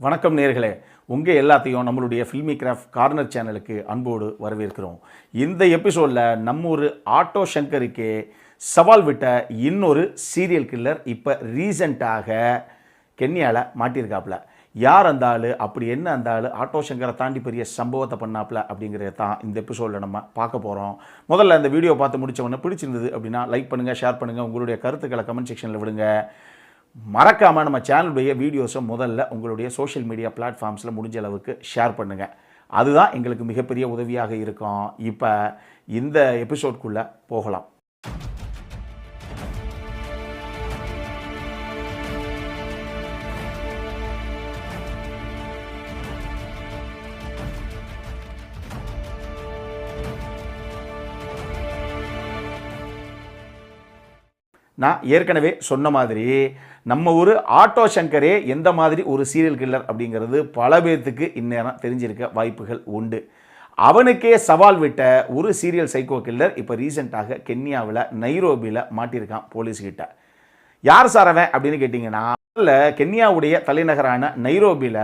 வணக்கம் நேர்களே. உங்கள் எல்லாத்தையும் நம்மளுடைய ஃபில்மி கிராஃப்ட் கார்னர் சேனலுக்கு அன்போடு வரவேற்கிறோம். இந்த எபிசோடில் நம்ம ஒரு ஆட்டோ சங்கருக்கே சவால் விட்ட இன்னொரு சீரியல் கில்லர் இப்போ ரீசண்டாக கென்யாவில் மாட்டியிருக்காப்புல யார் அந்த ஆள் அப்படி என்ன அந்த ஆள் ஆட்டோ சங்கரை தாண்டி பெரிய சம்பவத்தை பண்ணாப்புல அப்படிங்கிறத தான் இந்த எபிசோடில் நம்ம பார்க்க போகிறோம் முதல்ல இந்த வீடியோ பார்த்து முடிச்ச பிடிச்சிருந்தது அப்படின்னா லைக் பண்ணுங்கள் ஷேர் பண்ணுங்கள் உங்களுடைய கருத்துக்களை கமெண்ட் செக்ஷனில் விடுங்க. மறக்காமல் நம்ம சேனலுடைய வீடியோஸை முதல்ல உங்களுடைய சோஷியல் மீடியா பிளாட்ஃபார்ம்ஸில் முடிஞ்ச அளவுக்கு ஷேர் பண்ணுங்கள் அதுதான் எங்களுக்கு மிகப்பெரிய உதவியாக இருக்கும். இப்போ இந்த எபிசோட்குள்ளே போகலாம். நான் ஏற்கனவே சொன்ன மாதிரி நம்ம ஒரு ஆட்டோ சங்கரே எந்த மாதிரி ஒரு சீரியல் கில்லர் அப்படிங்கிறது பல பேர்த்துக்கு இந்நேரம் தெரிஞ்சிருக்க வாய்ப்புகள் உண்டு. அவனுக்கே சவால் விட்ட ஒரு சீரியல் சைக்கோ கில்லர் இப்போ ரீசெண்டாக கென்யாவில் நைரோபியில் மாட்டியிருக்கான் போலீஸ்கிட்ட. யார் சார் அவன் அப்படின்னு கேட்டிங்கன்னா இல்லை கென்யாவுடைய தலைநகரான நைரோபியில்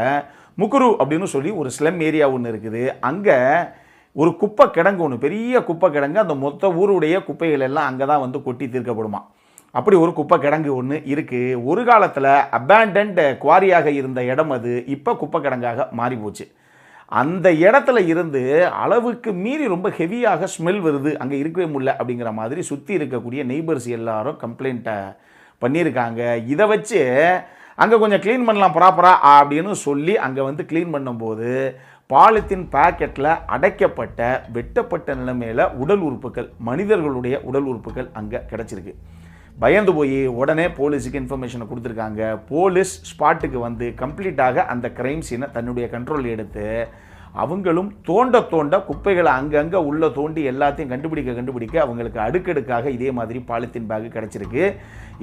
முக்குரு அப்படின்னு சொல்லி ஒரு ஸ்லம் ஏரியா ஒன்று இருக்குது. அங்கே ஒரு குப்பை கிடங்கு ஒன்று பெரிய குப்பை கிடங்கு அந்த மொத்த ஊருடைய குப்பைகள் எல்லாம் அங்கே தான் வந்து கொட்டி தீர்க்கப்படுமா அப்படி ஒரு குப்பை கிடங்கு ஒன்று இருக்குது ஒரு காலத்தில் அபேண்டன்ட் குவாரியாக இருந்த இடம் அது. இப்போ குப்பை கிடங்காக மாறி போச்சு அந்த இடத்துல இருந்து அளவுக்கு மீறி ரொம்ப ஹெவியாக ஸ்மெல் வருது. அங்கே இருக்கவே முடியல அப்படிங்கிற மாதிரி சுற்றி இருக்கக்கூடிய நெய்பர்ஸ் எல்லாரும் கம்ப்ளைண்ட்டை பண்ணியிருக்காங்க. இதை வச்சு அங்கே கொஞ்சம் க்ளீன் பண்ணலாம் ப்ராப்பராக அப்படின்னு சொல்லி அங்கே வந்து க்ளீன் பண்ணும்போது பாலித்தீன் பாக்கெட்டில் அடைக்கப்பட்ட வெட்டப்பட்ட நிலைமையில் உடல் உறுப்புகள் மனிதர்களுடைய உடல் உறுப்புகள் அங்கே கிடச்சிருக்கு. பயந்து போய் உடனே போலீஸுக்கு இன்ஃபர்மேஷனை கொடுத்துருக்காங்க. போலீஸ் ஸ்பாட்டுக்கு வந்து கம்ப்ளீட்டாக அந்த கிரைம் சீனை தன்னுடைய கண்ட்ரோல் எடுத்து அவங்களும் தோண்ட தோண்ட குப்பைகளை அங்கங்கே உள்ளே தோண்டி எல்லாத்தையும் கண்டுபிடிக்க கண்டுபிடிக்க அவங்களுக்கு அடுக்கடுக்காக இதே மாதிரி பாலித்தீன் பேக் கிடச்சிருக்கு.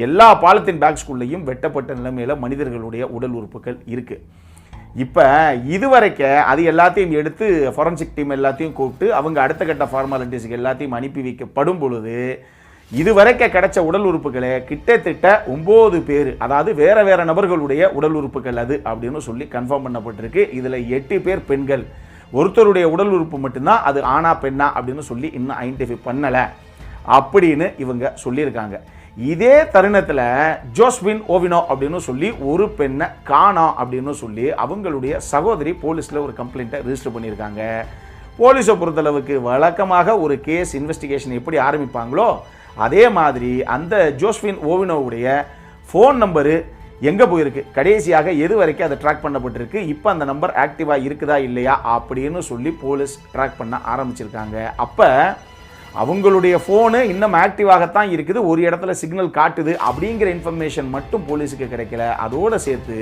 எல்லா பாலித்தீன் பேக்ஸ்குள்ளேயும் வெட்டப்பட்ட நிலைமையில் மனிதர்களுடைய உடல் உறுப்புகள் இருக்குது இப்போ இதுவரைக்க அது எல்லாத்தையும் எடுத்து ஃபாரன்சிக் டீம் எல்லாத்தையும் கூப்பிட்டு அவங்க அடுத்த கட்ட ஃபார்மாலிட்டிஸுக்கு எல்லாத்தையும் அனுப்பி வைக்கப்படும் பொழுது இதுவரைக்கும் கிடைச்ச உடல் உறுப்புகளை கிட்டத்தட்ட ஒம்பது பேர் அதாவது வேற வேற நபர்களுடைய உடல் உறுப்புகள் அது அப்படின்னு சொல்லி கன்ஃபார்ம் பண்ணப்பட்டிருக்கு. இதில் எட்டு பேர் பெண்கள். ஒருத்தருடைய உடல் உறுப்பு மட்டும்தான் அது ஆனா பெண்ணா அப்படின்னு சொல்லி இன்னும் ஐடென்டிஃபை பண்ணலை அப்படின்னு இவங்க சொல்லியிருக்காங்க. இதே தருணத்தில் ஜோஸ்பின் ஓவினோ அப்படின்னு சொல்லி ஒரு பெண்ணை காணோம் அப்படின்னு சொல்லி அவங்களுடைய சகோதரி போலீஸில் ஒரு கம்ப்ளைண்ட்டை ரிஜிஸ்டர் பண்ணியிருக்காங்க. போலீஸை பொறுத்தளவுக்கு வழக்கமாக ஒரு கேஸ் இன்வெஸ்டிகேஷன் எப்படி ஆரம்பிப்பாங்களோ அதே மாதிரி அந்த ஜோஸ்பின் ஓவினோவுடைய ஃபோன் நம்பரு எங்கே போயிருக்கு? கடைசியாக எது வரைக்கும் அதை ட்ராக் பண்ணப்பட்டிருக்கு? இப்போ அந்த நம்பர் ஆக்டிவாக இருக்குதா இல்லையா? அப்படின்னு சொல்லி போலீஸ் ட்ராக் பண்ண ஆரம்பிச்சிருக்காங்க. அப்போ அவங்களுடைய ஃபோனு இன்னும் ஆக்டிவாகத்தான் இருக்குது. ஒரு இடத்துல சிக்னல் காட்டுது அப்படிங்கிற இன்ஃபர்மேஷன் மட்டும் போலீஸுக்கு கிடைக்கல. அதோடு சேர்த்து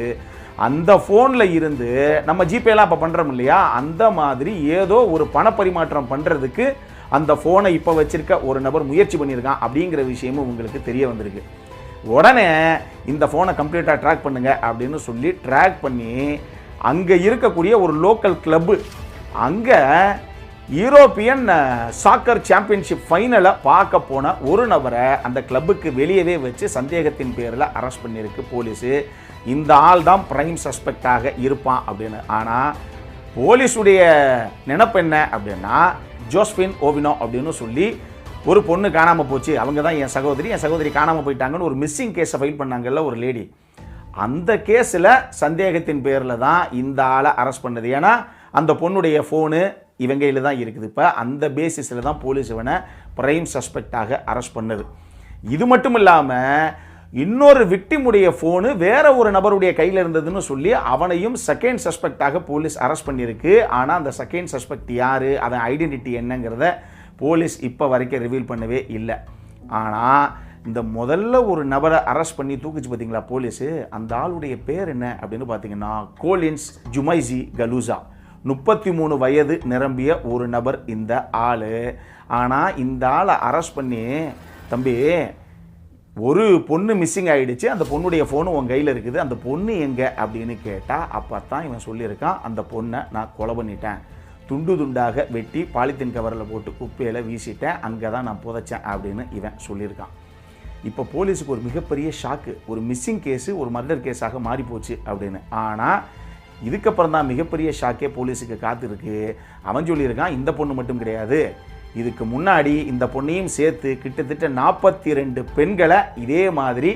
அந்த ஃபோனில் இருந்து நம்ம ஜிபேலாம் இப்போ பண்ணுறோம் இல்லையா? அந்த மாதிரி ஏதோ ஒரு பணப்பரிமாற்றம் பண்ணுறதுக்கு அந்த ஃபோனை இப்போ வச்சுருக்க ஒரு நபர் முயற்சி பண்ணியிருக்கான் அப்படிங்கிற விஷயமும் உங்களுக்கு தெரிய வந்திருக்கு. உடனே இந்த ஃபோனை கம்ப்ளீட்டாக ட்ராக் பண்ணுங்கள் அப்படின்னு சொல்லி ட்ராக் பண்ணி அங்கே இருக்கக்கூடிய ஒரு லோக்கல் கிளப்பு அங்கே யூரோப்பியன் சாக்கர் சாம்பியன்ஷிப் ஃபைனலை பார்க்க போன ஒரு நபரை அந்த கிளப்புக்கு வெளியவே வச்சு சந்தேகத்தின் பேரில் அரெஸ்ட் பண்ணியிருக்கு போலீஸு. இந்த ஆள் தான் ப்ரைம் சஸ்பெக்டாக இருப்பான் அப்படின்னு. ஆனால் போலீஸுடைய நினப்பு என்ன அப்படின்னா ஜோஸ்பின் ஓவினோ அப்படின்னு சொல்லி ஒரு பொண்ணு காணாமல் போச்சு. அவங்க தான் என் சகோதரி. என் சகோதரி காணாமல் போயிட்டாங்கன்னு ஒரு மிஸ்ஸிங் கேஸை ஃபைல் பண்ணாங்கல்ல ஒரு லேடி அந்த கேஸில் சந்தேகத்தின் பேரில் தான் இந்த ஆளை அரெஸ்ட் பண்ணது. ஏன்னா அந்த பொண்ணுடைய ஃபோனு இவங்கையில் தான் இருக்குது. இப்போ அந்த பேசிஸில் தான் போலீஸ் இவனை ப்ரைம் சஸ்பெக்டாக அரெஸ்ட் பண்ணுது. இது மட்டும் இல்லாமல் இன்னொரு விக்டிமுடைய ஃபோனு வேற ஒரு நபருடைய கையில் இருந்ததுன்னு சொல்லி அவனையும் செகண்ட் சஸ்பெக்டாக போலீஸ் அரெஸ்ட் பண்ணியிருக்கு. ஆனால் அந்த செகண்ட் சஸ்பெக்ட் யார் அதன் ஐடென்டிட்டி என்னங்கிறத போலீஸ் இப்போ வரைக்கும் ரிவீல் பண்ணவே இல்லை. ஆனால் இந்த முதல்ல ஒரு நபரை அரெஸ்ட் பண்ணி தூக்குச்சு பார்த்தீங்களா போலீஸு அந்த ஆளுடைய பேர் என்ன அப்படின்னு பார்த்தீங்கன்னா கோலின்ஸ் ஜுமைசி கலூசா முப்பத்தி மூணு வயது நிரம்பிய ஒரு நபர் இந்த ஆள். ஆனால் இந்த ஆளை அரெஸ்ட் பண்ணி தம்பி ஒரு பொண்ணு மிஸ்ஸிங் ஆகிடுச்சு அந்த பொண்ணுடைய ஃபோனு உன் கையில் இருக்குது அந்த பொண்ணு எங்கே அப்படின்னு கேட்டால் அப்போ தான் இவன் சொல்லியிருக்கான் அந்த பொண்ணை நான் கொலை பண்ணிட்டேன். துண்டு துண்டாக வெட்டி பாலித்தீன் கவரில் போட்டு குப்பையில் வீசிட்டேன் அங்கே தான் நான் புதைச்சேன் அப்படின்னு இவன் சொல்லியிருக்கான். இப்போ போலீஸுக்கு ஒரு மிகப்பெரிய ஷாக்கு ஒரு மிஸ்ஸிங் கேஸு ஒரு மர்டர் கேஸாக மாறிப்போச்சு அப்படின்னு. ஆனால் இதுக்கப்புறம் தான் மிகப்பெரிய ஷாக்கே போலீஸுக்கு காத்திருக்கு. அவன் சொல்லியிருக்கான் இந்த பொண்ணு மட்டும் கிடையாது. இதுக்கு முன்னாடி இந்த பொண்ணையும் சேர்த்து கிட்டத்தட்ட நாற்பத்தி ரெண்டு பெண்களை இதே மாதிரி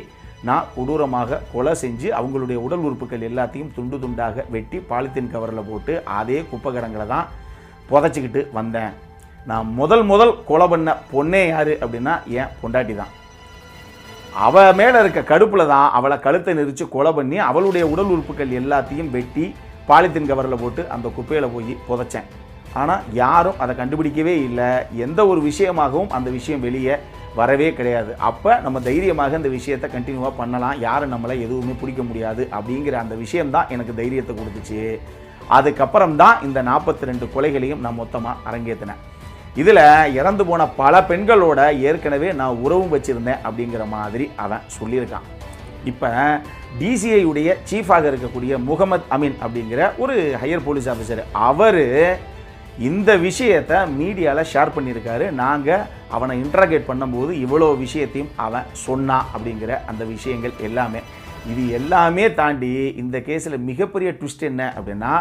நான் கொடூரமாக கொலை செஞ்சு அவங்களுடைய உடல் உறுப்புகள் எல்லாத்தையும் துண்டு துண்டாக வெட்டி பாலித்தீன் கவரில் போட்டு அதே குப்பகரங்களை தான் புதைச்சிக்கிட்டு வந்தேன். நான் முதல் முதல் கொலை பண்ண பொண்ணே யார் அப்படின்னா என் பொண்டாட்டி தான். அவள் மேலே இருக்க கடுப்பில் தான் அவளை கழுத்தை நெரிச்சு கொலை பண்ணி அவளுடைய உடல் உறுப்புகள் எல்லாத்தையும் வெட்டி பாலித்தீன் கவரில் போட்டு அந்த குப்பையில் போய் புதைச்சேன். ஆனால் யாரும் அதை கண்டுபிடிக்கவே இல்லை. எந்த ஒரு விஷயமாகவும் அந்த விஷயம் வெளியே வரவே கிடையாது. அப்போ நம்ம தைரியமாக இந்த விஷயத்தை கண்டினியூவாக பண்ணலாம். யாரும் நம்மளை எதுவுமே பிடிக்க முடியாது அப்படிங்கிற அந்த விஷயம்தான் எனக்கு தைரியத்தை கொடுத்துச்சு. அதுக்கப்புறம் தான் இந்த நாற்பத்தி ரெண்டு கொலைகளையும் நான் மொத்தமாக அரங்கேற்றினேன் இதில் இறந்து போன பல பெண்களோட ஏற்கனவே நான் உறவும் வச்சுருந்தேன் அப்படிங்கிற மாதிரி அவன் சொல்லியிருக்கான். இப்போ டிசிஐயுடைய சீஃபாக இருக்கக்கூடிய முகமது அமீன் அப்படிங்கிற ஒரு ஹையர் போலீஸ் ஆஃபீஸர் அவர் இந்த விஷயத்தை மீடியாவில் ஷேர் பண்ணியிருக்காரு. நாங்கள் அவனை இன்ட்ராகேட் பண்ணும்போது இவ்வளோ விஷயத்தையும் அவன் சொன்னான் அப்படிங்கிற அந்த விஷயங்கள் எல்லாமே. இது எல்லாமே தாண்டி இந்த கேஸில் மிகப்பெரிய ட்விஸ்ட் என்ன அப்படின்னா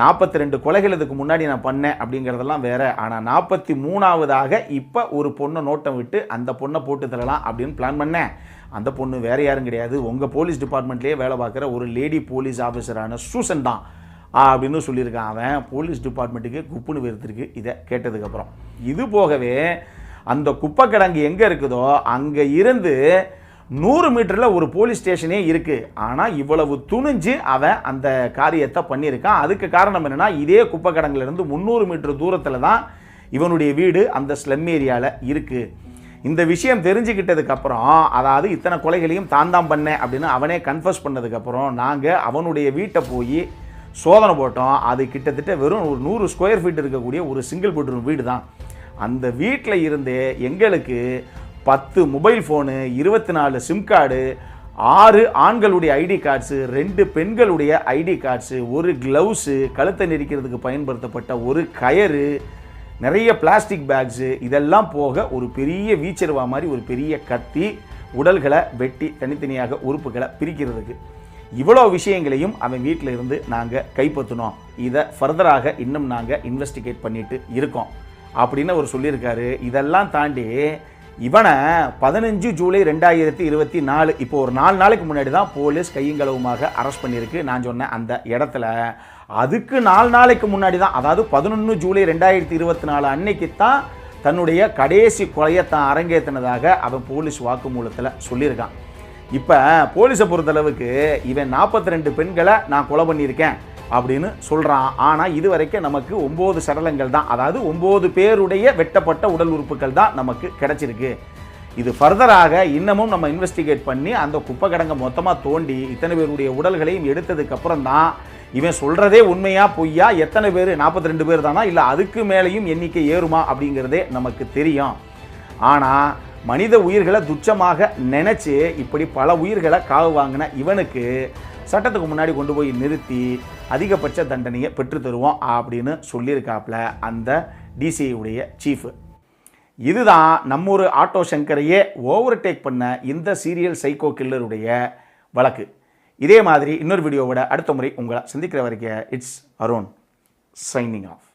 நாற்பத்தி ரெண்டு கொலைகள் இதுக்கு முன்னாடி நான் பண்ணேன் அப்படிங்கிறதெல்லாம் வேறு. ஆனால் நாற்பத்தி மூணாவதாக இப்போ ஒரு பொண்ணை நோட்டம் விட்டு அந்த பொண்ணை போட்டு தரலாம் அப்படின்னு பிளான் பண்ணேன். அந்த பொண்ணு வேறு யாரும் கிடையாது. உங்கள் போலீஸ் டிபார்ட்மெண்ட்லேயே வேலை பார்க்குற ஒரு லேடி போலீஸ் ஆஃபீஸரான சூசன் தான். அப்படின்னு சொல்லியிருக்கான் அவன். போலீஸ் டிபார்ட்மெண்ட்டுக்கு குப்புன்னு வெறுத்திருக்கு இதை கேட்டதுக்கப்புறம் இது போகவே அந்த குப்பை கிடங்கு எங்கே இருக்குதோ அங்கே இருந்து நூறு மீட்டரில் ஒரு போலீஸ் ஸ்டேஷனே இருக்குது ஆனால் இவ்வளவு துணிஞ்சு அவன் அந்த காரியத்தை பண்ணியிருக்கான். அதுக்கு காரணம் என்னென்னா இதே குப்பை கிடங்குலேருந்து முந்நூறு மீட்டர் தூரத்தில் தான் இவனுடைய வீடு அந்த ஸ்லம் ஏரியாவில் இருக்குது இந்த விஷயம் தெரிஞ்சுக்கிட்டதுக்கப்புறம் அதாவது இத்தனை கொலைகளையும் தான் தான் பண்ணேன் அப்படின்னு அவனே கன்ஃபர்ஸ் பண்ணதுக்கப்புறம் நாங்கள் அவனுடைய வீட்டை போய் சோதனை போட்டோம். அது கிட்டத்தட்ட வெறும் ஒரு நூறு ஸ்கொயர் ஃபீட் இருக்கக்கூடிய ஒரு சிங்கிள் பெட்ரூம் வீடு தான் அந்த வீட்டில் இருந்து எங்களுக்கு பத்து மொபைல் ஃபோனு இருபத்தி நாலு சிம் கார்டு ஆறு ஆண்களுடைய ஐடி கார்ட்ஸு ரெண்டு பெண்களுடைய ஐடி கார்ட்ஸு ஒரு க்ளவுஸு கழுத்தை நெரிக்கிறதுக்கு பயன்படுத்தப்பட்ட ஒரு கயறு நிறைய பிளாஸ்டிக் பேக்ஸு இதெல்லாம் போக ஒரு பெரிய வீச்சருவா மாதிரி ஒரு பெரிய கத்தி உடல்களை வெட்டி தனித்தனியாக உறுப்புகளை பிரிக்கிறதுக்கு. இவ்வளோ விஷயங்களையும் அவன் வீட்டில் இருந்து நாங்கள் கைப்பற்றினோம். இதை ஃபர்தராக இன்னும் நாங்கள் இன்வெஸ்டிகேட் பண்ணிட்டு இருக்கோம். அப்படின்னு அவர் சொல்லியிருக்காரு. இதெல்லாம் தாண்டி இவனை பதினஞ்சு ஜூலை ரெண்டாயிரத்தி இருபத்தி நாலு இப்போ ஒரு நாலு நாளைக்கு முன்னாடி தான் போலீஸ் கையங்களவுமாக அரெஸ்ட் பண்ணியிருக்கு. நான் சொன்னேன் அந்த இடத்துல. அதுக்கு நாலு நாளைக்கு முன்னாடி தான் அதாவது பதினொன்று ஜூலை ரெண்டாயிரத்தி இருபத்தி நாலு அன்னைக்கு தான் தன்னுடைய கடைசி கொலையை தான் அரங்கேற்றினதாக அவன் போலீஸ் வாக்குமூலத்தில் சொல்லியிருக்கான். இப்போ போலீஸை பொறுத்தளவுக்கு இவன் நாற்பத்தி ரெண்டு பெண்களை நான் கொலை பண்ணியிருக்கேன் அப்படின்னு சொல்கிறான் ஆனால் இது வரைக்கும் நமக்கு ஒம்பது சடலங்கள் தான். அதாவது ஒம்பது பேருடைய வெட்டப்பட்ட உடல் உறுப்புகள் தான் நமக்கு கிடச்சிருக்கு. இது ஃபர்தராக இன்னமும் நம்ம இன்வெஸ்டிகேட் பண்ணி அந்த குப்பை கிடங்க மொத்தமாக தோண்டி இத்தனை பேருடைய உடல்களையும் எடுத்ததுக்கப்புறம் தான் இவன் சொல்கிறதே உண்மையா பொய்யா எத்தனை பேர் நாற்பத்தி ரெண்டு பேர் தானா இல்லை அதுக்கு மேலேயும் எண்ணிக்கை ஏறுமா அப்படிங்கிறதே நமக்கு தெரியும். ஆனால் மனித உயிர்களை துச்சமாக நினச்சி இப்படி பல உயிர்களை காவு வாங்கின இவனுக்கு சட்டத்துக்கு முன்னாடி கொண்டு போய் நிறுத்தி அதிகபட்ச தண்டனையை பெற்று தருவோம் அப்படின்னு சொல்லியிருக்காப்புல அந்த DCI சீஃபு இதுதான் இதுதான் நம்மூர் ஆட்டோ சங்கரையே ஓவர்டேக் பண்ண இந்த சீரியல் சைக்கோ கில்லருடைய வழக்கு. இதே மாதிரி இன்னொரு வீடியோவோட அடுத்த முறை உங்களை சந்திக்கிற வரைக்கும் இட்ஸ் அருண் சைனிங் ஆஃப்